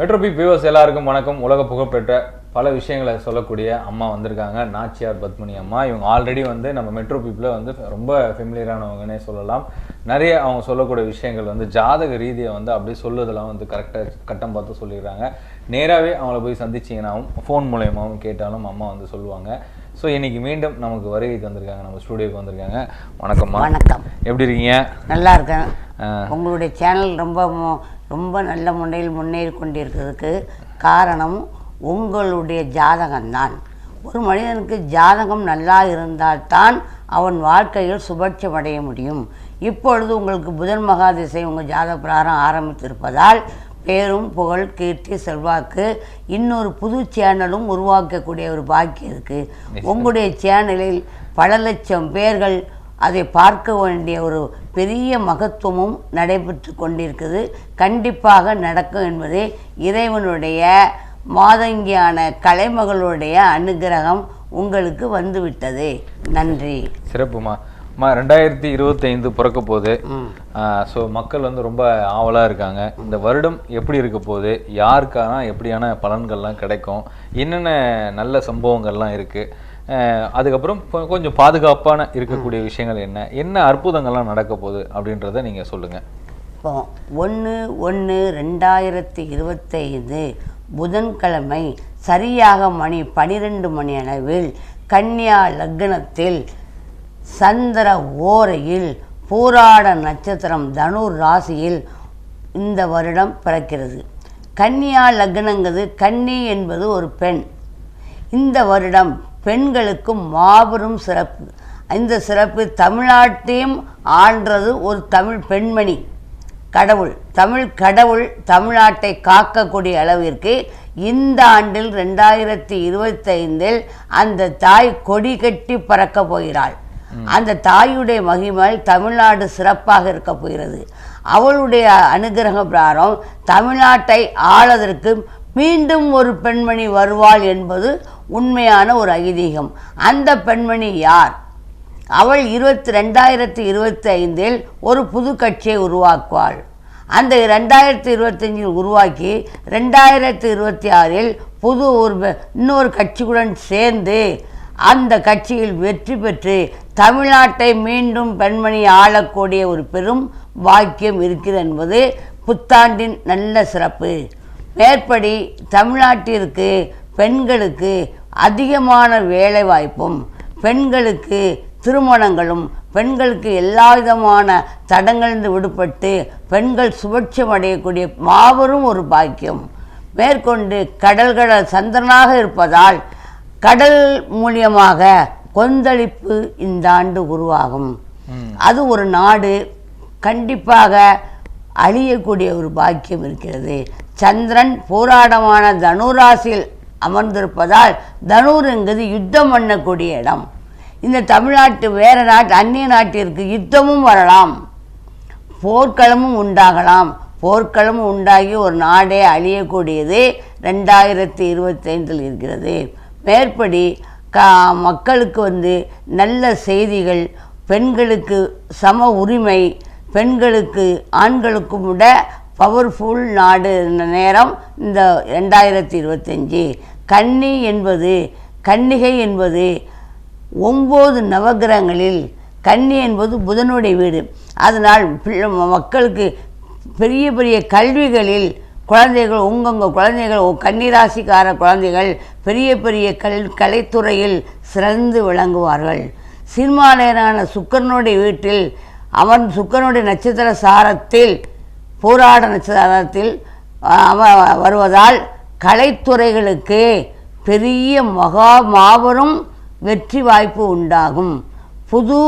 மெட்ரோபி viewers எல்லாருக்கும் வணக்கம். உலக புகழ்பெற்ற பல விஷயங்களை சொல்லக்கூடிய அம்மா வந்திருக்காங்க. நாச்சியார் பத்மினி அம்மா. இவங்க ஆல்ரெடி வந்து நம்ம மெட்ரோ பீப்பில் வந்து ரொம்ப ஃபெமிலியரானவங்கன்னே சொல்லலாம். நிறைய அவங்க சொல்லக்கூடிய விஷயங்கள் வந்து ஜாதக ரீதியை வந்து அப்படியே சொல்லுதெல்லாம் வந்து கரெக்டாக கட்டம் பார்த்து சொல்லிடுறாங்க. நேராகவே அவங்கள போய் சந்திச்சிங்கன்னாவும் ஃபோன் மூலயமாவும் கேட்டாலும் அம்மா வந்து சொல்லுவாங்க. ஸோ இன்னைக்கு மீண்டும் நமக்கு வருகை தந்திருக்காங்க நம்ம ஸ்டூடியோக்கு வந்திருக்காங்க. வணக்கம்மா வணக்கம். எப்படி இருக்கீங்க? நல்லா இருக்கேன். உங்களுடைய சேனல் ரொம்ப ரொம்ப நல்ல முறையில் முன்னேறி கொண்டிருக்கிறதுக்கு காரணம் உங்களுடைய ஜாதகம்தான். ஒரு மனிதனுக்கு ஜாதகம் நல்லா இருந்தால்தான் அவன் வாழ்க்கையில் சுபட்சம் அடைய முடியும். இப்பொழுது உங்களுக்கு புதன் மகாதிசை உங்கள் ஜாதக பிரகாரம் ஆரம்பித்திருப்பதால் பேரும் புகழ் கீர்த்தி செல்வாக்கு இன்னொரு புது சேனலும் உருவாக்கக்கூடிய ஒரு பாக்கியம் இருக்குது உங்களுடைய சேனலில் பல லட்சம் பேர்கள் அதை பார்க்க வேண்டிய ஒரு பெரிய மகத்துவமும் நடைபெற்று கொண்டிருக்குது. கண்டிப்பாக நடக்கும் என்பதே இறைவனுடைய மாதங்கியான கலைமகளுடைய அனுகிரகம் உங்களுக்கு வந்துவிட்டது. நன்றி. சிறப்புமா. அம்மா ரெண்டாயிரத்தி இருபத்தைந்து பிறக்க போகுது ம் ஸோ மக்கள் வந்து ரொம்ப ஆவலாக இருக்காங்க. இந்த வருடம் எப்படி இருக்க போகுது? யாருக்கான எப்படியான பலன்கள்லாம் கிடைக்கும்? என்னென்ன நல்ல சம்பவங்கள்லாம் இருக்குது அதுக்கப்புறம் கொஞ்சம் பாதுகாப்பான இருக்கக்கூடிய விஷயங்கள் என்ன? என்ன அற்புதங்கள்லாம் நடக்க போகுது அப்படின்றத நீங்கள் சொல்லுங்கள் இப்போ ஒன்று ஒன்று ரெண்டாயிரத்தி இருபத்தைந்து புதன்கிழமை சரியாக மணி பனிரெண்டு மணி அளவில் கன்னியா லக்னத்தில் சந்திர ஓரையில் பூராட நட்சத்திரம் தனு ராசியில் இந்த வருடம் பிறக்கிறது. கன்னியா லக்னங்கிறது கன்னி என்பது ஒரு பெண். இந்த வருடம் பெண்களுக்கு மாபெரும் சிறப்பு. இந்த சிறப்பு தமிழ்நாட்டையும் ஆண்டது ஒரு தமிழ் பெண்மணி. கடவுள் தமிழ் கடவுள் தமிழ்நாட்டை காக்கக்கூடிய அளவிற்கு இந்த ஆண்டில் ரெண்டாயிரத்தி இருபத்தைந்தில் அந்த தாய் கொடி கட்டி பறக்கப் போகிறாள். அந்த தாயுடைய மகிமை தமிழ்நாடு சிறப்பாக இருக்க போகிறது. அவளுடைய அனுகிரக பிராரம் தமிழ்நாட்டை ஆளதற்கு மீண்டும் ஒரு பெண்மணி வருவாள் என்பது உண்மையான ஒரு ஐதீகம். அந்த பெண்மணி யார்? அவள் இருபத்தி ரெண்டாயிரத்தி இருபத்தி ஐந்தில் ஒரு புது கட்சியை உருவாக்குவாள். அந்த ரெண்டாயிரத்தி இருபத்தஞ்சில் உருவாக்கி ரெண்டாயிரத்தி இருபத்தி ஆறில் புது ஒரு இன்னொரு கட்சியுடன் சேர்ந்து அந்த கட்சியில் வெற்றி பெற்று தமிழ்நாட்டை மீண்டும் பெண்மணி ஆளக்கூடிய ஒரு பெரும் வாக்கியம் இருக்கிறது என்பது புத்தாண்டின் நல்ல சிறப்பு. மேற்படி தமிழ்நாட்டிற்கு பெண்களுக்கு அதிகமான வேலைவாய்ப்பும் பெண்களுக்கு திருமணங்களும் பெண்களுக்கு எல்லா விதமான தடங்களிலிருந்து விடுபட்டு பெண்கள் சுபட்சம் அடையக்கூடிய மாபெரும் ஒரு பாக்கியம். மேற்கொண்டு கடல்கட சந்திரனாக இருப்பதால் கடல் மூலியமாக கொந்தளிப்பு இந்த ஆண்டு உருவாகும். அது ஒரு நாடு கண்டிப்பாக அழியக்கூடிய ஒரு பாக்கியம் இருக்கிறது. சந்திரன் போராடமான தனுராசியில் அமர்ந்திருப்பதால் தனுர் என்கிறது யுத்தம் பண்ணக்கூடிய இடம். இந்த தமிழ்நாட்டு வேற நாட்டு அந்நிய நாட்டிற்கு யுத்தமும் வரலாம். போர்க்களமும் உண்டாகலாம். போர்க்களமும் உண்டாகி ஒரு நாடே அழியக்கூடியது ரெண்டாயிரத்தி இருபத்தைந்தில் இருக்கிறது. மேற்படி கா மக்களுக்கு வந்து நல்ல செய்திகள் பெண்களுக்கு சம உரிமை பெண்களுக்கு ஆண்களுக்கும் விட பவர்ஃபுல் நாடு இந்த நேரம் இந்த ரெண்டாயிரத்தி இருபத்தஞ்சி கன்னி என்பது கன்னிகை என்பது ஒம்பது நவகிரகங்களில் கன்னி என்பது புதனுடைய வீடு. அதனால் மக்களுக்கு பெரிய பெரிய கல்விகளில் குழந்தைகள் உங்கங்க குழந்தைகள் கன்னிராசிக்கார குழந்தைகள் பெரிய பெரிய கல் கலைத்துறையில் சிறந்து விளங்குவார்கள். சினிமாலேரான சுக்கரனுடைய வீட்டில் அவன் சுக்கரனுடைய நட்சத்திர சாரத்தில் போராட நட்சத்திரத்தில் அவ வருவதால் கலைத்துறைகளுக்கு பெரிய மகா மாபெரும் வெற்றி வாய்ப்பு உண்டாகும். புது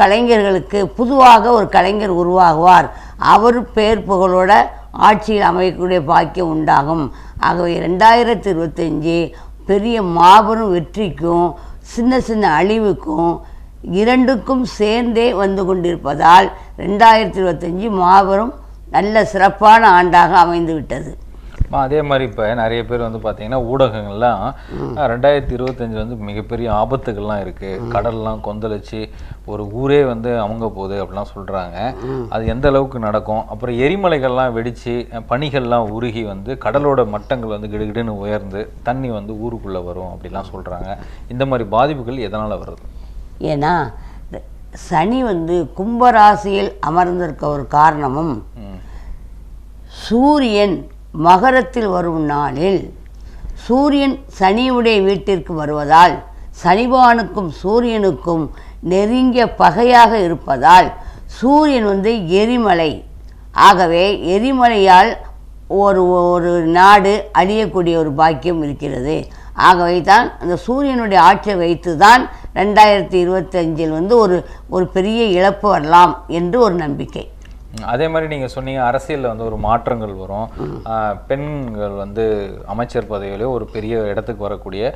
கலைஞர்களுக்கு புதுவாக ஒரு கலைஞர் உருவாகுவார். அவர் பேர் புகழோட ஆட்சியில் அமையக்கூடிய பாக்கியம் உண்டாகும். ஆகவே ரெண்டாயிரத்தி இருபத்தஞ்சி பெரிய மாபெரும் வெற்றிக்கும் சின்ன சின்ன அழிவுக்கும் இரண்டுக்கும் சேர்ந்தே வந்து கொண்டிருப்பதால் ரெண்டாயிரத்தி இருபத்தஞ்சி மாபெரும் நல்ல சிறப்பான ஆண்டாக அமைந்து விட்டது அதே மாதிரி இப்போ நிறைய பேர் வந்து பார்த்தீங்கன்னா ஊடகங்கள்லாம் ரெண்டாயிரத்தி இருபத்தஞ்சில் வந்து மிகப்பெரிய ஆபத்துகள்லாம் இருக்குது கடல்லாம் கொந்தளிச்சு ஒரு ஊரே வந்து அவங்க போகுது அப்படிலாம் சொல்கிறாங்க அது எந்த அளவுக்கு நடக்கும்? அப்புறம் எரிமலைகள்லாம் வெடித்து பனிகள்லாம் உருகி வந்து கடலோட மட்டங்கள் வந்து கிடுகிடுன்னு உயர்ந்து தண்ணி வந்து ஊருக்குள்ளே வரும் அப்படிலாம் சொல்கிறாங்க இந்த மாதிரி பாதிப்புகள் எதனால் வருது? ஏன்னா சனி வந்து கும்பராசியில் அமர்ந்திருக்க ஒரு காரணமும் சூரியன் மகரத்தில் வரும் நாளில் சூரியன் சனியுடைய வீட்டிற்கு வருவதால் சனிபவானுக்கும் சூரியனுக்கும் நெருங்கிய பகையாக இருப்பதால் சூரியன் வந்து எரிமலை. ஆகவே எரிமலையால் ஒரு ஒரு நாடு அழியக்கூடிய ஒரு பாக்கியம் இருக்கிறது. ஆகவே தான் அந்த சூரியனுடைய ஆட்சியை வைத்து தான் ரெண்டாயிரத்தி இருபத்தஞ்சில் வந்து ஒரு ஒரு பெரிய இழப்பு வரலாம் என்று ஒரு நம்பிக்கை. அதே மாதிரி நீங்க சொன்னீங்க அரசியல்ல வந்து ஒரு மாற்றங்கள் வரும். பெண்கள் வந்து அமைச்சர் பதவியிலே ஒரு பெரிய இடத்துக்கு வரக்கூடிய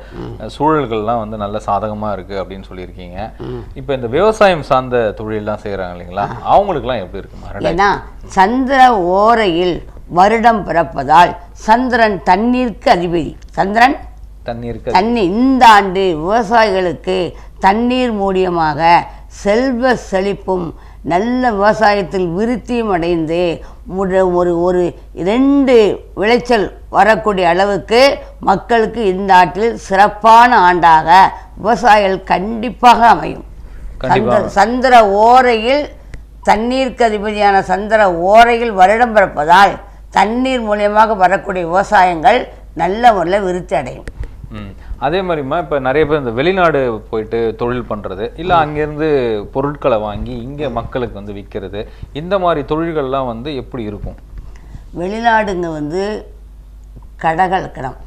சூழல்கள்லாம் வந்து நல்ல சாதகமா இருக்கு அப்படின்னு சொல்லியிருக்கீங்க. இப்போ இந்த விவசாயம் சார்ந்த தொழிலெல்லாம் செய்றாங்க இல்லைங்களா? அவங்களுக்குலாம் எப்படி ரெண்டாயிரத்தி- ஏன்னா சந்திர ஓரையில் வருடம் பிறப்பதால் சந்திரன் தண்ணீருக்கு அதிபதி. சந்திரன்? தண்ணீருக்கு தண்ணி. இந்த ஆண்டு விவசாயிகளுக்கு தண்ணீர் மூலியமாக செல்வ செழிப்பும் நல்ல விவசாயத்தில் விருத்தியும் அடைந்து ஒரு ஒரு இரண்டு விளைச்சல் வரக்கூடிய அளவுக்கு மக்களுக்கு இந்த ஆண்டில் சிறப்பான ஆண்டாக விவசாயிகள் கண்டிப்பாக அமையும். சந்திர சந்திர ஓரையில் தண்ணீருக்கு அதிபதியான சந்திர ஓரையில் வருடம் பிறப்பதால் தண்ணீர் மூலியமாக வரக்கூடிய விவசாயங்கள் நல்ல முறையில் விருத்தி அடையும் அதே மாதிரிமா இப்போ நிறைய பேர் இந்த வெளிநாடு போயிட்டு தொழில் பண்ணுறது இல்லை அங்கேருந்து பொருட்களை வாங்கி இங்கே மக்களுக்கு வந்து விற்கிறது இந்த மாதிரி தொழில்கள்லாம் வந்து எப்படி இருக்கும்? வெளிநாடுங்க வந்து கடகலக்கணம்.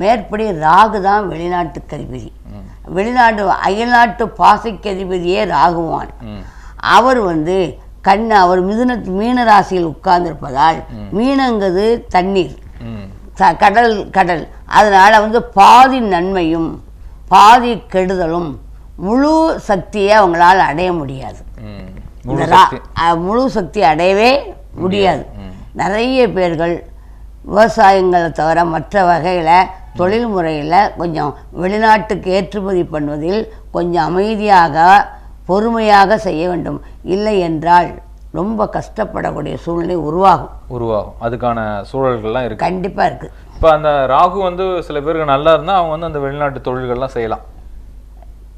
மேற்படி ராகு தான் வெளிநாட்டுக்கு அதிபதி ம். வெளிநாடு அயல்நாட்டு பாசைக்கு அதிபதியே ராகுவான். அவர் வந்து கண் அவர் மிதுன மீன ராசியில் உட்கார்ந்திருப்பதால் மீனங்கிறது தண்ணீர். த- கடல் கடல். அதனால வந்து பாதி நன்மையும் பாதி கெடுதலும் முழு சக்தியை அவங்களால அடைய முடியாது. முழு சக்தி. அடையவே முடியாது. நிறைய பேர்கள் விவசாயங்களை தவிர மற்ற வகையில் தொழில் முறையில் கொஞ்சம் வெளிநாட்டுக்கு ஏற்றுமதி பண்ணுவதில் கொஞ்சம் அமைதியாக பொறுமையாக செய்ய வேண்டும். இல்லை என்றால் ரொம்ப கஷ்டப்படக்கூடிய சூழ்நிலை உருவாகும். உருவாகும். அதுக்கான சூழல்கள்லாம் இருக்கு. கண்டிப்பாக இருக்குது இப்போ அந்த ராகு வந்து சில பேருக்கு நல்லா இருந்தால் அவங்க வந்து அந்த வெளிநாட்டு தொழில்கள்லாம் செய்யலாம்.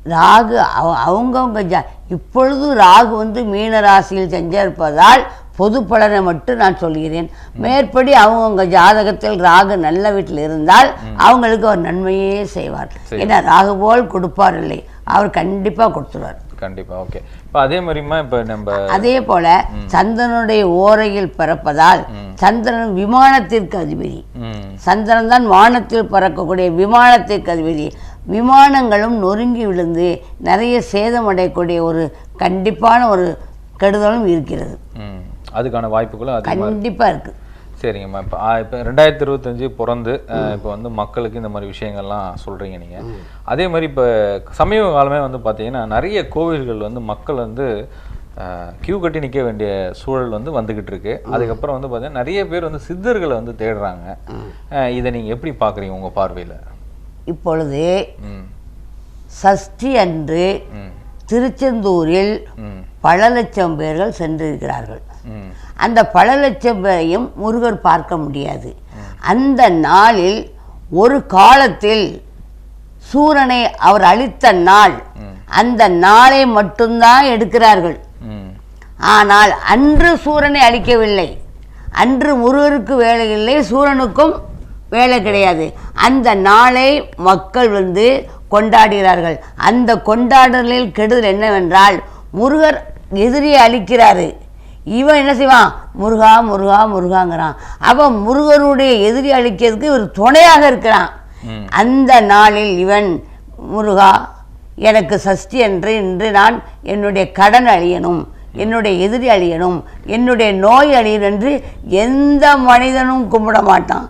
ராகு அவ- அவங்கவங்க இப்பொழுது ராகு வந்து மீன ராசியில் செஞ்சிருப்பதால் பொது பலனை மட்டும் நான் சொல்கிறேன். மேற்படி அவங்கவுங்க ஜாதகத்தில் ராகு நல்ல வீட்டில் இருந்தால் அவங்களுக்கு அவர் நன்மையே செய்வார். ஏன்னா ராகு போல் கொடுப்பார் இல்லை. அவர் கண்டிப்பாக கொடுத்துருவார். கண்டிப்பா ஓகே இப்போ அதே மாதிரிமா இப்போ நம்ம அதே போல சந்திரனுடைய ஓரையில் பிறப்பதால் சந்திரன் விமானத்திற்கு அதிபதி. சந்திரன் தான் வானத்தில் பறக்கக்கூடிய விமானத்திற்கு அதிபதி. விமானங்களும் நொறுங்கி விழுந்து நிறைய சேதமடையக்கூடிய ஒரு கண்டிப்பான ஒரு கெடுதலும் இருக்கிறது. அதுக்கான வாய்ப்புகளும் அதிகமாக கண்டிப்பா இருக்கு. சரிங்கம்மா. இப்போ இப்போ ரெண்டாயிரத்தி இருபத்தஞ்சு பிறந்து இப்போ வந்து மக்களுக்கு இந்த மாதிரி விஷயங்கள்லாம் சொல்கிறீங்க நீங்கள் அதே மாதிரி இப்போ சமீப காலமே வந்து பார்த்தீங்கன்னா நிறைய கோவில்கள் வந்து மக்கள் வந்து கியூ கட்டி நிற்க வேண்டிய சூழல் வந்து வந்துக்கிட்டு இருக்கு. அதுக்கப்புறம் வந்து பார்த்தீங்கன்னா நிறைய பேர் வந்து சித்தர்களை வந்து தேடுறாங்க. இதை நீங்கள் எப்படி பார்க்குறீங்க உங்கள் பார்வையில்? இப்பொழுது சஷ்டி அன்று திருச்செந்தூரில் பல லட்சம் பேர்கள் சென்றிருக்கிறார்கள். அந்த பல லட்சம் பேரையும் முருகர் பார்க்க முடியாது. அந்த நாளில் ஒரு காலத்தில் சூரனை அவர் அழித்த நாள் அந்த நாளை மட்டும்தான் எடுக்கிறார்கள். ஆனால் அன்று சூரனை அழிக்கவில்லை. அன்று முருகருக்கு வேலை இல்லை சூரனுக்கும் வேலை கிடையாது. அந்த நாளை மக்கள் வந்து கொண்டாடுகிறார்கள். அந்த கொண்டாடலில் கெடுதல் என்னவென்றால் முருகர் எதிரியை அழிக்கிறாரு. இவன் என்ன செய்வான்? முருகா முருகா முருகாங்கிறான். அவன் முருகருடைய எதிரி அழிக்கிறதுக்கு இவர் துணையாக இருக்கிறான். அந்த நாளில் இவன் முருகா எனக்கு சஷ்டி என்று இன்று நான் என்னுடைய கடன் அழியணும். என்னுடைய எதிரி அழியணும். என்னுடைய நோய் அழியணும் என்று எந்த மனிதனும் கும்பிட மாட்டான்.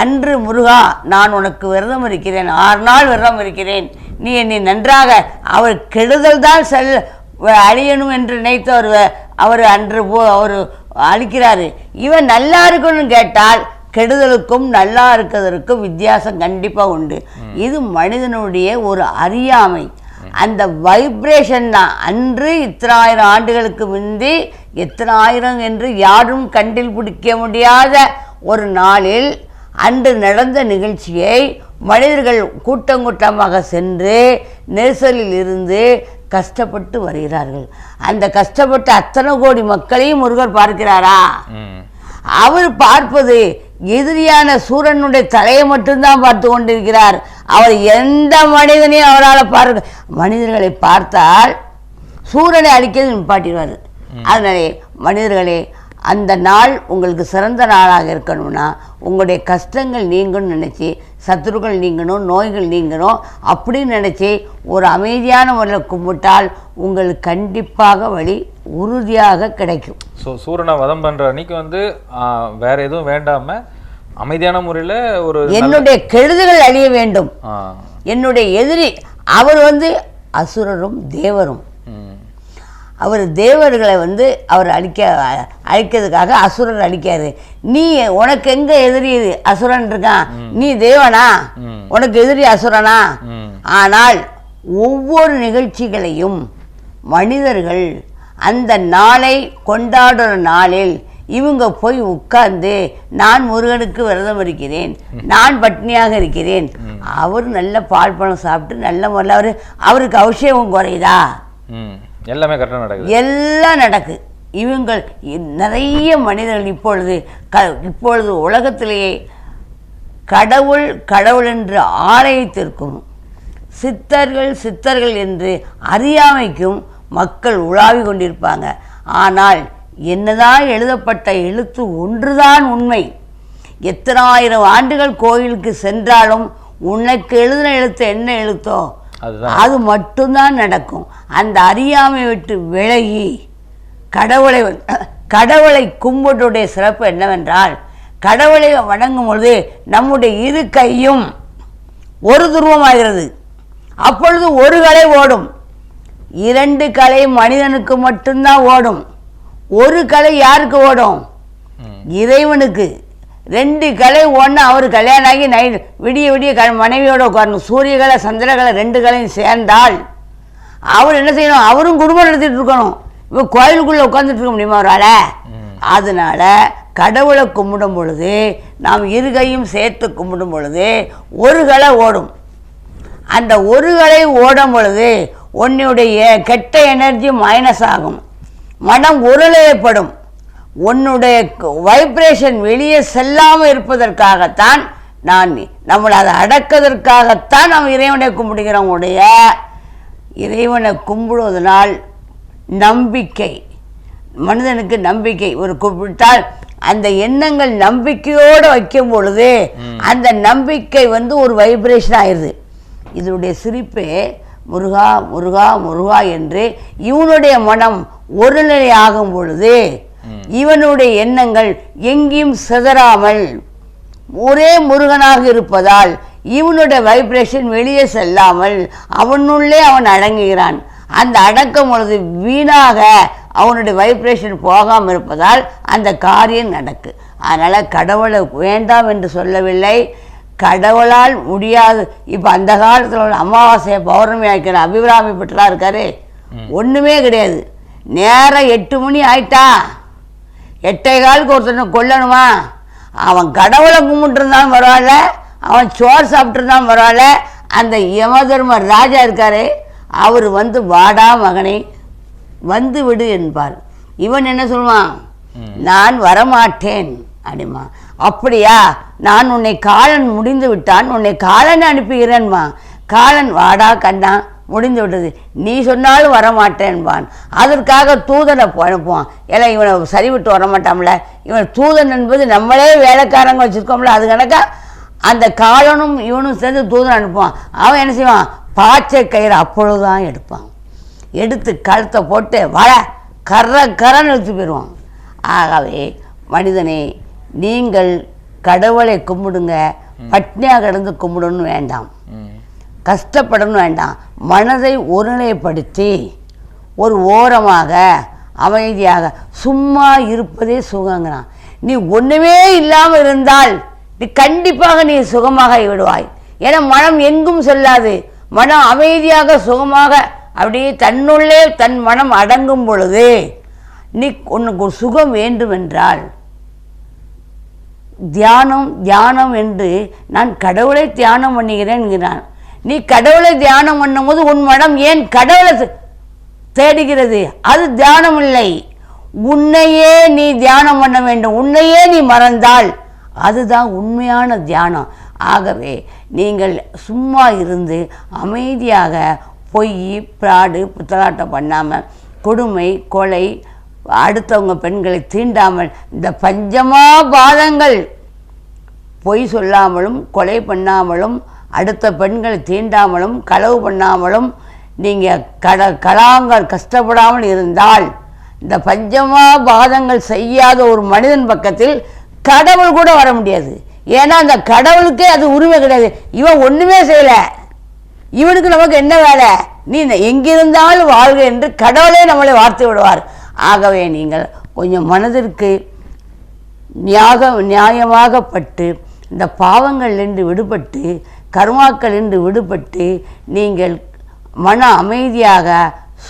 அன்று முருகா நான் உனக்கு விரதம் இருக்கிறேன். ஆறு நாள் விரதம் இருக்கிறேன். நீ என்னை நன்றாக அவர் கெடுதல் தான் செல் அழியணும் என்று நினைத்து அவர் அவர் அன்று போ அவர் அழிக்கிறாரு. இவன் நல்லா இருக்கணும்னு கேட்டால் கெடுதலுக்கும் நல்லா இருக்கிறதுக்கும் வித்தியாசம் கண்டிப்பாக உண்டு. இது மனிதனுடைய ஒரு அறியாமை. அந்த வைப்ரேஷன் தான். அன்று இத்தனாயிரம் ஆண்டுகளுக்கு முந்தி எத்தனாயிரம் என்று யாரும் கண்டில் பிடிக்க முடியாத ஒரு நாளில் அன்று நடந்த நிகழ்ச்சியை மனிதர்கள் கூட்டம் கூட்டமாக சென்று நெரிசலில் இருந்து கஷ்டப்பட்டு வருகிறார்கள். அந்த கஷ்டப்பட்ட அத்தனை கோடி மக்களையும் முருகர் பார்க்கிறாரா? அவர் பார்ப்பது எதிரியான சூரனுடைய தலையை மட்டும்தான் பார்த்து கொண்டிருக்கிறார். அவர் எந்த மனிதனையும் அவரால் பார்க்க மனிதர்களை பார்த்தால் சூரனை அழிக்கிறது நிப்பாட்டிடுவார். அதனாலே மனிதர்களே அந்த நாள் உங்களுக்கு சிறந்த நாளாக இருக்கணும்னா உங்களுடைய கஷ்டங்கள் நீங்கணும்னு நினச்சி சத்துருக்கள் நீங்கணும் நோய்கள் நீங்கணும் அப்படின்னு நினச்சி ஒரு அமைதியான முறையில் கும்பிட்டால் உங்களுக்கு கண்டிப்பாக வழி உறுதியாக கிடைக்கும். ஸோ சூரனை வதம் பண்ற அன்னைக்கு வந்து வேற எதுவும் வேண்டாம அமைதியான முறையில ஒரு என்னுடைய கெடுதிகள் அழிய வேண்டும். என்னுடைய எதிரி அவர் வந்து அசுரரும் தேவரும். அவர் தேவர்களை வந்து அவர் அழிக்க அழிக்கிறதுக்காக அசுரர் அழிக்காரு. நீ உனக்கு எங்க எதிரி அசுரன் இருக்கான்? நீ தேவனா. உனக்கு எதிரி அசுரனா? ஆனால் ஒவ்வொரு நிகழ்ச்சிகளையும் மனிதர்கள் அந்த நாளை கொண்டாடுற நாளில் இவங்க போய் உட்கார்ந்து நான் முருகனுக்கு விரதம் இருக்கிறேன் நான் பட்னியாக இருக்கிறேன். அவர் நல்ல பால் பழம் சாப்பிட்டு நல்ல முறையில் அவர் அவருக்கு அபிஷேகம் குறையுதா. எல்லாமே கரெக்டாக நடக்குது. எல்லாம் நடக்கு. இவங்கள் நிறைய மனிதர்கள் இப்பொழுது க இப்பொழுது உலகத்திலேயே கடவுள் கடவுள் என்று ஆலயத்திற்கும் சித்தர்கள் சித்தர்கள் என்று அறியாமைக்கும் மக்கள் உலாவி கொண்டிருப்பாங்க. ஆனால் என்னதான் எழுதப்பட்ட எழுத்து ஒன்றுதான் உண்மை. எத்தனாயிரம் ஆண்டுகள் கோயிலுக்கு சென்றாலும் உனக்கு எழுதின எழுத்து என்ன எழுத்தோ? அது மட்டும்தான் நடக்கும். அந்த அறியாமை விட்டு விலகி கடவுளை கடவுளை கும்பிட்டுடைய சிறப்பு என்னவென்றால் கடவுளை வணங்கும் பொழுது நம்முடைய இரு கையும் ஒரு துருவமாகிறது. அப்பொழுது ஒரு கலை ஓடும். இரண்டு கலை மனிதனுக்கு மட்டும்தான் ஓடும். ஒரு கலை யாருக்கு ஓடும்? இறைவனுக்கு. ரெண்டு கலை ஒன்று அவர் கல்யாணம் ஆகி நைட் விடிய விடிய க மனைவியோட உட்காரணும். சூரியகலை சந்திரகலை ரெண்டு கலையும் சேர்ந்தால் அவர் என்ன செய்யணும்? அவரும் குடும்பம் நடத்திட்டு இருக்கணும். இப்போ கோயிலுக்குள்ளே உட்காந்துட்டு இருக்க முடியுமா அவரால்? அதனால கடவுளை கும்பிடும் பொழுது நாம் இரு கையும் சேர்த்து கும்பிடும் பொழுது ஒரு கலை ஓடும். அந்த ஒரு கலை ஓடும் பொழுது உன்னுடைய கெட்ட எனர்ஜி மைனஸ் ஆகும். மனம் உருளையப்படும். உன்னுடைய வைப்ரேஷன் வெளியே செல்லாமல் இருப்பதற்காகத்தான் நான் நம்மளை அதை அடக்கிறதற்காகத்தான் நாம் இறைவனை கும்பிடுகிறோம் உடைய. இறைவனை கும்பிடுவதனால் நம்பிக்கை மனிதனுக்கு நம்பிக்கை. ஒரு கும்பிட்டால் அந்த எண்ணங்கள் நம்பிக்கையோடு வைக்கும் பொழுது அந்த நம்பிக்கை வந்து ஒரு வைப்ரேஷன் ஆயிடுது. இதனுடைய சிரிப்பே முருகா முருகா முருகா என்று இவனுடைய மனம் ஒருநிலை ஆகும் பொழுது இவனுடைய எண்ணங்கள் எங்கேயும் சிதறாமல் ஒரே முருகனாக இருப்பதால் இவனுடைய வைப்ரேஷன் வெளியே செல்லாமல் அவனுள்ளே அவன் அடங்குகிறான். அந்த அடக்கும் பொழுது வீணாக அவனுடைய வைப்ரேஷன் போகாமல் இருப்பதால் அந்த காரியம் நடக்கு. அதனால் கடவுளை வேண்டாம் என்று சொல்லவில்லை. கடவுளால் முடியாது. இப்போ அந்த காலத்தில் உள்ள அமாவாசையை பௌர்ணமி ஆக்கிற அபிராமி பெற்றலாம் இருக்காரு? ஒன்றுமே கிடையாது. நேரம் எட்டு மணி ஆயிட்டா. எட்டே காலுக்கு ஒருத்தனை கொல்லணுமா? அவன் கடவுளை கும்பிட்டுருந்தாலும் பரவாயில்ல அவன் சோறு சாப்பிட்டுருந்தாலும் பரவாயில்ல. அந்த யமதர்மர் ராஜா இருக்காரு அவர் வந்து வாடா மகனே வந்து விடு என்பார். இவன் என்ன சொல்லுவான்? நான் வரமாட்டேன் அப்படிமா அப்படியா? நான் உன்னை காலன் முடிந்து விட்டான் உன்னை காலன் அனுப்புகிறேன்மா. காலன் வாடா கண்ணா முடிந்து விட்டது நீ சொன்னாலும் வரமாட்டேன்பான். அதற்காக தூதனை அனுப்புவான். ஏன்னா இவனை சரி விட்டு வரமாட்டான்ல. இவன் தூதன் என்பது நம்மளே வேலைக்காரங்க வச்சுருக்கோம்ல. அது கணக்கா அந்த காலனும் இவனும் சேர்ந்து தூதன் அனுப்புவான். அவன் என்ன செய்வான்? பாச்சை கயிறு அப்பொழுதுதான் எடுப்பான். எடுத்து கழுத்தை போட்டு வர கர்ற கரன்னு எடுத்து போயிடுவான். ஆகவே மனிதனே நீங்கள் கடவுளை கும்பிடுங்க. பட்னியாக கிடந்து கும்பிடணும் வேண்டாம். கஷ்டப்படணும் வேண்டாம். மனதை ஒருநிலைப்படுத்தி ஒரு ஓரமாக அமைதியாக சும்மா இருப்பதே சுகங்கிறான். நீ ஒன்றுமே இல்லாமல் இருந்தால் நீ கண்டிப்பாக நீ சுகமாக விடுவாய். ஏன்னா மனம் எங்கும் செல்லாது. மனம் அமைதியாக சுகமாக அப்படியே தன்னுள்ளே தன் மனம் அடங்கும் பொழுது நீ உனக்கு ஒரு சுகம் வேண்டுமென்றால் தியானம் தியானம் என்று நான் கடவுளை தியானம் பண்ணுகிறேன் என்கிறான். நீ கடவுளை தியானம் பண்ணும்போது உன் மனம் ஏன் கடவுளை தேடுகிறது? அது தியானம் இல்லை. உன்னையே நீ தியானம் பண்ண வேண்டும். உன்னையே நீ மறந்தால் அதுதான் உண்மையான தியானம். ஆகவே நீங்கள் சும்மா இருந்து அமைதியாக பொய் பிராடு புத்தலாட்டம் பண்ணாமல் கொடுமை கொலை அடுத்தவங்க பெண்களை தீண்டாமல் இந்த பஞ்சமா பாதங்கள் பொய் சொல்லாமலும் கொலை பண்ணாமலும் அடுத்த பெண்களை தீண்டாமலும் களவு பண்ணாமலும் நீங்கள் கட கலாங்கள் கஷ்டப்படாமல் இருந்தால் இந்த பஞ்சமா பாதங்கள் செய்யாத ஒரு மனிதன் பக்கத்தில் கடவுள் கூட வர முடியாது. ஏன்னா அந்த கடவுளுக்கே அது உரிமை கிடையாது. இவன் ஒன்றுமே செய்யலை. இவனுக்கு நமக்கு என்ன வேலை? நீ எங்கிருந்தாலும் வாழ்க என்று கடவுளே நம்மளை வார்த்து விடுவார். ஆகவே நீங்கள் கொஞ்சம் மனதிற்கு நியாக நியாயமாகப்பட்டு இந்த பாவங்களிலிருந்து விடுபட்டு கர்மாக்கள் என்று விடுபட்டு நீங்கள் மன அமைதியாக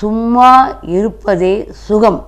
சும்மா இருப்பதே சுகம்.